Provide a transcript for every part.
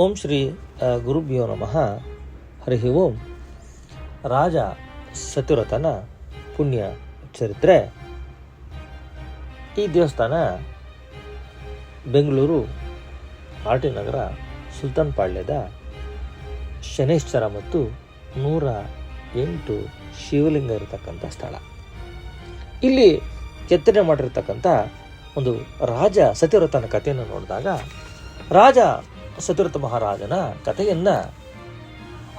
ಓಂ ಶ್ರೀ ಗುರುಭ್ಯೋ ನಮಃ. ಹರಿ ಓಂ. ರಾಜ ಸತ್ಯವ್ರತನ ಪುಣ್ಯ ಚರಿತ್ರೆ. ಈ ದೇವಸ್ಥಾನ ಬೆಂಗಳೂರು ಆರ್ ಟಿ ನಗರ ಸುಲ್ತಾನ್ ಪಾಳ್ಯದ ಶನೇಶ್ವರ ಮತ್ತು ನೂರ ಎಂಟು ಶಿವಲಿಂಗ ಇರತಕ್ಕಂಥ ಸ್ಥಳ. ಇಲ್ಲಿ ಕೆತ್ತನೆ ಮಾಡಿರ್ತಕ್ಕಂಥ ಒಂದು ರಾಜ ಸತ್ಯವ್ರತನ ಕಥೆಯನ್ನು ನೋಡಿದಾಗ, ರಾಜ ಸತ್ಯವ್ರತ ಮಹಾರಾಜನ ಕಥೆಯನ್ನ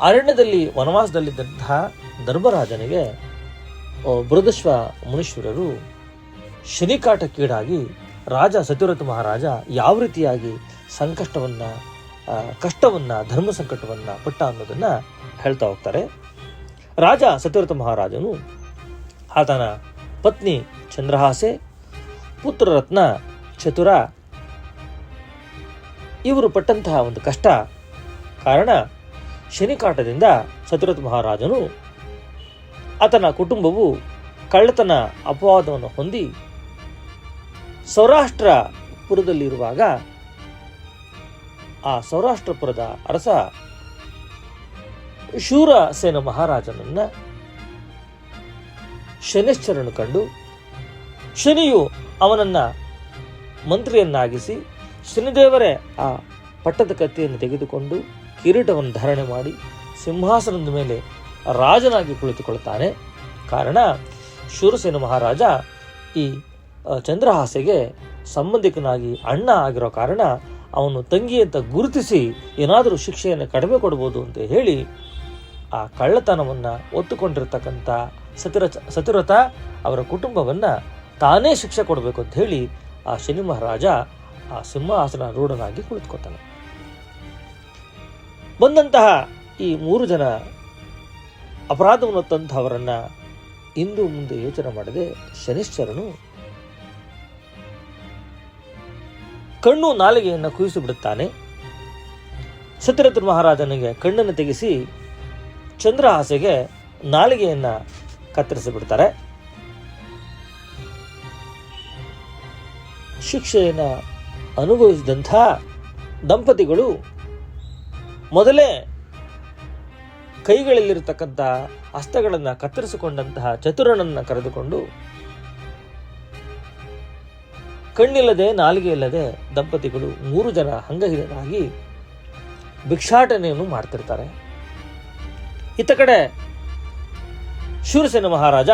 ಅರಣ್ಯದಲ್ಲಿ ವನವಾಸದಲ್ಲಿದ್ದಂತಹ ಧರ್ಮರಾಜನಿಗೆ ಬೃದಶ್ವ ಮುನೀಶ್ವರರು ಶನಿಕಾಟಕ್ಕೀಡಾಗಿ ರಾಜ ಸತ್ಯವ್ರತ ಮಹಾರಾಜ ಯಾವ ರೀತಿಯಾಗಿ ಸಂಕಷ್ಟವನ್ನು ಕಷ್ಟವನ್ನು, ಧರ್ಮ ಸಂಕಟವನ್ನು ಪಟ್ಟ ಅನ್ನೋದನ್ನು ಹೇಳ್ತಾ ಹೋಗ್ತಾರೆ. ರಾಜ ಸತ್ಯವ್ರತ ಮಹಾರಾಜನು ಆತನ ಪತ್ನಿ ಚಂದ್ರಹಾಸೆ, ಪುತ್ರರತ್ನ ಚತುರ ಇವರು ಪಟ್ಟಂತಹ ಒಂದು ಕಷ್ಟ. ಕಾರಣ ಶನಿಕಾಟದಿಂದ ಸತ್ಯವ್ರತ ಮಹಾರಾಜನು ಆತನ ಕುಟುಂಬವು ಕಳ್ಳತನ, ಅಪವಾದವನ್ನು ಹೊಂದಿ ಸೌರಾಷ್ಟ್ರಪುರದಲ್ಲಿರುವಾಗ ಆ ಸೌರಾಷ್ಟ್ರಪುರದ ಅರಸ ಶೂರಸೇನ ಮಹಾರಾಜನನ್ನು ಶನಿಶ್ಚರನು ಕಂಡು, ಶನಿಯು ಅವನನ್ನು ಮಂತ್ರಿಯನ್ನಾಗಿಸಿ ಶನಿದೇವರೇ, ಆ ಪಟ್ಟದ ಕತ್ತಿಯನ್ನು ತೆಗೆದುಕೊಂಡು ಕಿರೀಟವನ್ನು ಧಾರಣೆ ಮಾಡಿ ಸಿಂಹಾಸನದ ಮೇಲೆ ರಾಜನಾಗಿ ಕುಳಿತುಕೊಳ್ತಾನೆ ಕಾರಣ, ಶೂರಸೇನ ಮಹಾರಾಜ ಈ ಚಂದ್ರಹಾಸೆಗೆ ಸಂಬಂಧಿಕನಾಗಿ ಅಣ್ಣ ಆಗಿರೋ ಕಾರಣ ಅವನು ತಂಗಿ ಅಂತ ಗುರುತಿಸಿ ಏನಾದರೂ ಶಿಕ್ಷೆಯನ್ನು ಕಡಿಮೆ ಕೊಡ್ಬೋದು ಅಂತ ಹೇಳಿ ಆ ಕಳ್ಳತನವನ್ನು ಒತ್ತುಕೊಂಡಿರ್ತಕ್ಕಂಥ ಸತಿರ ಸತಿರಥ ಅವರ ಕುಟುಂಬವನ್ನು ತಾನೇ ಶಿಕ್ಷೆ ಕೊಡಬೇಕು ಅಂತ ಹೇಳಿ ಆ ಶನಿ ಮಹಾರಾಜ ಆ ಸಿಂಹಾಸನ ರೂಢನಾಗಿ ಕುಳಿತುಕೊತಾನೆ ಬಂದಂತಹ ಈ ಮೂರು ಜನ ಅಪರಾಧವನ್ನು ತಂದವರನ್ನು ಇಂದು ಮುಂದೆ ಯೋಚನೆ ಮಾಡದೆ ಶನಿಶ್ಚರನು ಕಣ್ಣು ನಾಲಿಗೆಯನ್ನು ಕುಯಿಸಿ ಬಿಡುತ್ತಾನೆ. ಸತ್ಯರಥ ಮಹಾರಾಜನಿಗೆ ಕಣ್ಣನ್ನು ತೆಗೆಸಿ ಚಂದ್ರಹಾಸೆಗೆ ನಾಲಿಗೆಯನ್ನ ಕತ್ತರಿಸಿ ಬಿಡ್ತಾರೆ. ಶಿಕ್ಷೆಯನ್ನು ಅನುಭವಿಸಿದಂಥ ದಂಪತಿಗಳು ಮೊದಲೇ ಕೈಗಳಲ್ಲಿರತಕ್ಕಂಥ ಹಸ್ತಗಳನ್ನು ಕತ್ತರಿಸಿಕೊಂಡಂತಹ ಚತುರನನ್ನು ಕರೆದುಕೊಂಡು ಕಣ್ಣಿಲ್ಲದೆ ನಾಲಿಗೆ ಇಲ್ಲದೆ ದಂಪತಿಗಳು ಮೂರು ಜನ ಅಂಗಹೀನರಾಗಿ ಭಿಕ್ಷಾಟನೆಯನ್ನು ಮಾಡ್ತಿರ್ತಾರೆ. ಇತ್ತ ಕಡೆ ಶೂರಸೇನ ಮಹಾರಾಜ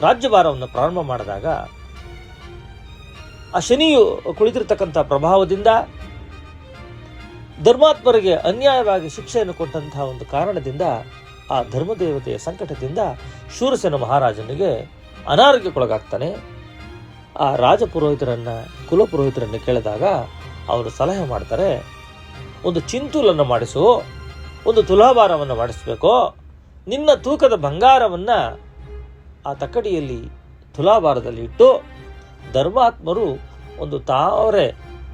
ರಾಜ್ಯಭಾರವನ್ನು ಪ್ರಾರಂಭ ಮಾಡಿದಾಗ ಆ ಶನಿಯು ಕುಳಿತಿರ್ತಕ್ಕಂಥ ಪ್ರಭಾವದಿಂದ ಧರ್ಮಾತ್ಮರಿಗೆ ಅನ್ಯಾಯವಾಗಿ ಶಿಕ್ಷೆಯನ್ನು ಕೊಟ್ಟಂತಹ ಒಂದು ಕಾರಣದಿಂದ ಆ ಧರ್ಮದೇವತೆಯ ಸಂಕಟದಿಂದ ಶೂರಸೇನ ಮಹಾರಾಜನಿಗೆ ಅನಾರೋಗ್ಯಕ್ಕೊಳಗಾಗ್ತಾನೆ. ಆ ರಾಜಪುರೋಹಿತರನ್ನು, ಕುಲಪುರೋಹಿತರನ್ನು ಕೇಳಿದಾಗ ಅವರು ಸಲಹೆ ಮಾಡ್ತಾರೆ, ಒಂದು ಚಿಂತೂಲನ್ನು ಮಾಡಿಸು, ಒಂದು ತುಲಾಭಾರವನ್ನು ಮಾಡಿಸಬೇಕು. ನಿನ್ನ ತೂಕದ ಬಂಗಾರವನ್ನು ಆ ತಕ್ಕಡಿಯಲ್ಲಿ ತುಲಾಭಾರದಲ್ಲಿ ಇಟ್ಟು ಧರ್ಮಾತ್ಮರು ಒಂದು ತಾವರೆ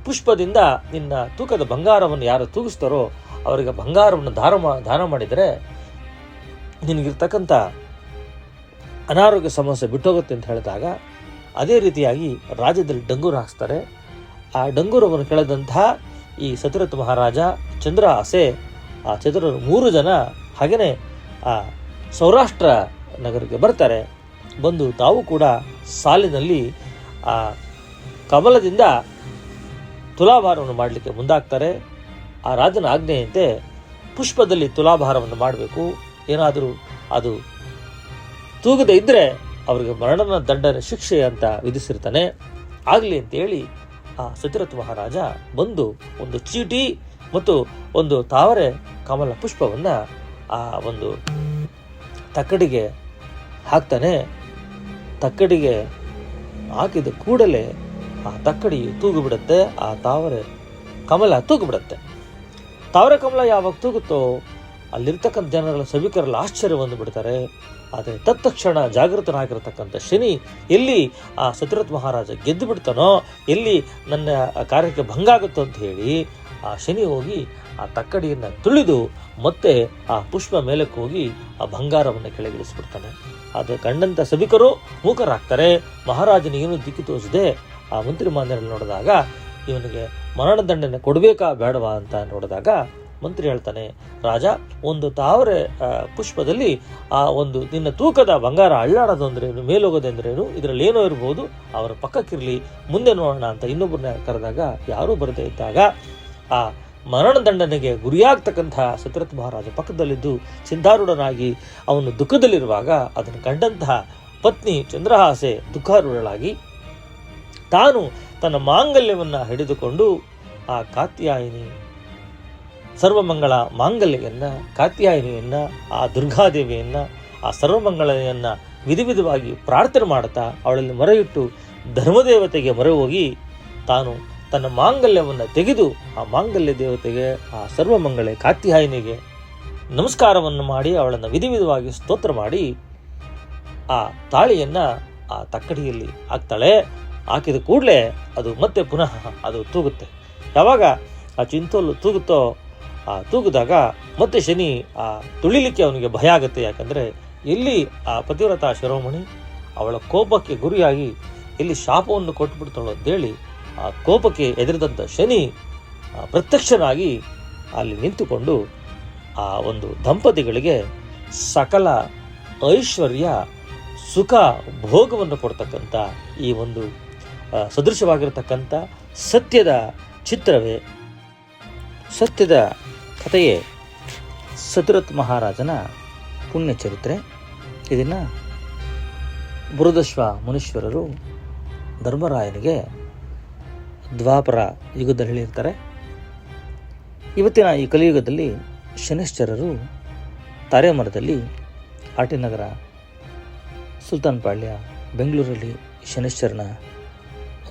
ಪುಷ್ಪದಿಂದ ನಿನ್ನ ತೂಕದ ಬಂಗಾರವನ್ನು ಯಾರು ತೂಗಿಸ್ತಾರೋ ಅವರಿಗೆ ಬಂಗಾರವನ್ನು ದಾರ ದಾನ ಮಾಡಿದರೆ ನಿನಗಿರ್ತಕ್ಕಂಥ ಅನಾರೋಗ್ಯ ಸಮಸ್ಯೆ ಬಿಟ್ಟೋಗುತ್ತೆ ಅಂತ ಹೇಳಿದಾಗ ಅದೇ ರೀತಿಯಾಗಿ ರಾಜ್ಯದಲ್ಲಿ ಡಂಗೂರು ಹಾಕ್ಸ್ತಾರೆ. ಆ ಡಂಗೂರವನ್ನು ಕೆಳೆದಂತಹ ಈ ಸತಿರಥ ಮಹಾರಾಜ ಚಂದ್ರ ಆಸೆ, ಆ ಚಂದ್ರ ಮೂರು ಜನ ಹಾಗೆಯೇ ಆ ಸೌರಾಷ್ಟ್ರ ನಗರಕ್ಕೆ ಬರ್ತಾರೆ. ಬಂದು ತಾವು ಕೂಡ ಸಾಲಿನಲ್ಲಿ ಆ ಕಮಲದಿಂದ ತುಲಾಭಾರವನ್ನು ಮಾಡಲಿಕ್ಕೆ ಮುಂದಾಗ್ತಾರೆ. ಆ ರಾಜನ ಆಜ್ಞೆಯಂತೆ ಪುಷ್ಪದಲ್ಲಿ ತುಲಾಭಾರವನ್ನು ಮಾಡಬೇಕು. ಏನಾದರೂ ಅದು ತೂಗದೆ ಇದ್ದರೆ ಅವರಿಗೆ ಮರಣನ ದಂಡನ, ಶಿಕ್ಷೆ ಅಂತ ವಿಧಿಸಿರ್ತಾನೆ. ಆಗಲಿ ಅಂತೇಳಿ ಆ ಸತಿರಥ ಮಹಾರಾಜ ಬಂದು ಒಂದು ಚೀಟಿ ಮತ್ತು ಒಂದು ತಾವರೆ ಕಮಲ ಪುಷ್ಪವನ್ನು ಆ ಒಂದು ತಕ್ಕಡಿಗೆ ಹಾಕ್ತಾನೆ. ತಕ್ಕಡಿಗೆ ಹಾಕಿದ ಕೂಡಲೇ ಆ ತಕ್ಕಡಿಯು ತೂಗುಬಿಡುತ್ತೆ, ಆ ತಾವರೆ ಕಮಲ ತೂಗುಬಿಡುತ್ತೆ. ತಾವರೆ ಕಮಲ ಯಾವಾಗ ತೂಗುತ್ತೋ ಅಲ್ಲಿರ್ತಕ್ಕಂಥ ಜನಗಳ ಸಭಿಕರೆಲ್ಲ ಆಶ್ಚರ್ಯ ಬಂದು ಬಿಡ್ತಾರೆ. ಆದರೆ ತತ್ಕ್ಷಣ ಜಾಗೃತನಾಗಿರತಕ್ಕಂಥ ಶನಿ ಎಲ್ಲಿ ಆ ಸತಿರಥ್ ಮಹಾರಾಜ ಗೆದ್ದು ಬಿಡ್ತಾನೋ ಎಲ್ಲಿ ನನ್ನ ಕಾರ್ಯಕ್ಕೆ ಭಂಗ ಆಗುತ್ತೋ ಅಂತ ಹೇಳಿ ಆ ಶನಿ ಹೋಗಿ ಆ ತಕ್ಕಡಿಯನ್ನು ತುಳಿದು ಮತ್ತೆ ಆ ಪುಷ್ಪ ಮೇಲಕ್ಕೆ ಹೋಗಿ ಆ ಬಂಗಾರವನ್ನು ಕೆಳಗಿಳಿಸ್ಬಿಡ್ತಾನೆ. ಅದು ಕಂಡಂಥ ಸಭಿಕರು ಮೂಕರಾಗ್ತಾರೆ. ಮಹಾರಾಜನಿಗೇನು ದಿಕ್ಕಿ ತೋರಿಸದೆ. ಆ ಮಂತ್ರಿ ಮಾನ್ಯರಲ್ಲಿ ನೋಡಿದಾಗ ಇವನಿಗೆ ಮರಣದಂಡನೆ ಕೊಡಬೇಕಾ ಬೇಡವಾ ಅಂತ ನೋಡಿದಾಗ ಮಂತ್ರಿ ಹೇಳ್ತಾನೆ, ರಾಜ, ಒಂದು ತಾವರೆ ಪುಷ್ಪದಲ್ಲಿ ಆ ಒಂದು ನಿನ್ನ ತೂಕದ ಬಂಗಾರ ಅಳ್ಳಾಡೋದು ಅಂದ್ರೇನು ಮೇಲೋಗೋದು ಅಂದ್ರೇನು ಇದರಲ್ಲಿ ಏನೋ ಇರ್ಬೋದು, ಅವರ ಪಕ್ಕಕ್ಕಿರಲಿ, ಮುಂದೆ ನೋಡೋಣ ಅಂತ ಇನ್ನೊಬ್ಬರನ್ನ ಕರೆದಾಗ ಯಾರೂ ಬರದೇ ಇದ್ದಾಗ ಆ ಮರಣದಂಡನೆಗೆ ಗುರಿಯಾಗ್ತಕ್ಕಂತಹ ಸತ್ರತ್ ಮಹಾರಾಜ ಪಕ್ಕದಲ್ಲಿದ್ದು ಸಿದ್ಧಾರೂಢನಾಗಿ ಅವನು ದುಃಖದಲ್ಲಿರುವಾಗ ಅದನ್ನು ಕಂಡಂತಹ ಪತ್ನಿ ಚಂದ್ರಹಾಸೆ ದುಃಖಾರೂಢಳಾಗಿ ತಾನು ತನ್ನ ಮಾಂಗಲ್ಯವನ್ನು ಹಿಡಿದುಕೊಂಡು ಆ ಕಾತ್ಯಾಯಿನಿ ಸರ್ವಮಂಗಳ ಮಾಂಗಲ್ಯವನ್ನು ಕಾತ್ಯಾಯಿನಿಯನ್ನು, ಆ ದುರ್ಗಾದೇವಿಯನ್ನು, ಆ ಸರ್ವಮಂಗಳನೆಯನ್ನು ವಿಧಿ ವಿಧವಾಗಿ ಪ್ರಾರ್ಥನೆ ಮಾಡುತ್ತಾ ಅವಳಲ್ಲಿ ಮೊರೆಯಿಟ್ಟು ಧರ್ಮದೇವತೆಗೆ ಮೊರೆ ಹೋಗಿ ತಾನು ತನ್ನ ಮಾಂಗಲ್ಯವನ್ನು ತೆಗೆದು ಆ ಮಾಂಗಲ್ಯ ದೇವತೆಗೆ, ಆ ಸರ್ವಮಂಗಳೆ ಕಾತ್ಯಾಯಿನಿಗೆ ನಮಸ್ಕಾರವನ್ನು ಮಾಡಿ ಅವಳನ್ನು ವಿಧಿವಿಧವಾಗಿ ಸ್ತೋತ್ರ ಮಾಡಿ, ಆ ತಾಳಿಯನ್ನು ಆ ತಕ್ಕಡಿಯಲ್ಲಿ ಹಾಕ್ತಾಳೆ. ಹಾಕಿದ ಕೂಡಲೇ ಅದು ಮತ್ತೆ ಪುನಃ ಅದು ತೂಗುತ್ತೆ. ಯಾವಾಗ ಆ ಚಿಂತೋಲು ತೂಗುತ್ತೋ, ಆ ತೂಗಿದಾಗ ಮತ್ತೆ ಶನಿ ಆ ತುಳಿಲಿಕ್ಕೆ ಅವನಿಗೆ ಭಯ ಆಗುತ್ತೆ. ಯಾಕಂದರೆ ಎಲ್ಲಿ ಆ ಪತಿವ್ರತ ಶಿರೋಮಣಿ ಅವಳ ಕೋಪಕ್ಕೆ ಗುರಿಯಾಗಿ ಎಲ್ಲಿ ಶಾಪವನ್ನು ಕೊಟ್ಬಿಡ್ತಾಳೋ ಅಂತೇಳಿ ಆ ಕೋಪಕ್ಕೆ ಎದುರಿದಂಥ ಶನಿ ಪ್ರತ್ಯಕ್ಷನಾಗಿ ಅಲ್ಲಿ ನಿಂತುಕೊಂಡು ಆ ಒಂದು ದಂಪತಿಗಳಿಗೆ ಸಕಲ ಐಶ್ವರ್ಯ, ಸುಖ, ಭೋಗವನ್ನು ಕೊಡ್ತಕ್ಕಂಥ ಈ ಒಂದು ಸದೃಶವಾಗಿರತಕ್ಕಂಥ ಸತ್ಯದ ಚಿತ್ರವೇ. ಸತ್ಯದ ಕಥೆಯೇ ಸತಿರಥ್ ಮಹಾರಾಜನ ಪುಣ್ಯ ಚರಿತ್ರೆ ಇದನ್ನು ಬುರುದಶ್ವ ಮುನೀಶ್ವರರು ಧರ್ಮರಾಯನಿಗೆ ದ್ವಾಪರ ಯುಗದಲ್ಲಿ ಹೇಳಿರ್ತಾರೆ ಇವತ್ತಿನ ಈ ಕಲಿಯುಗದಲ್ಲಿ ಶನಿಶ್ಚರರು ತಾರೆಮರದಲ್ಲಿ ಆಟಿನಗರ ಸುಲ್ತಾನ್ ಪಾಳ್ಯ, ಬೆಂಗಳೂರಲ್ಲಿ ಶನಿಶ್ಚರನ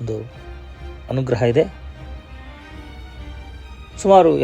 ಒಂದು ಅನುಗ್ರಹ ಇದೆ. ಸುಮಾರು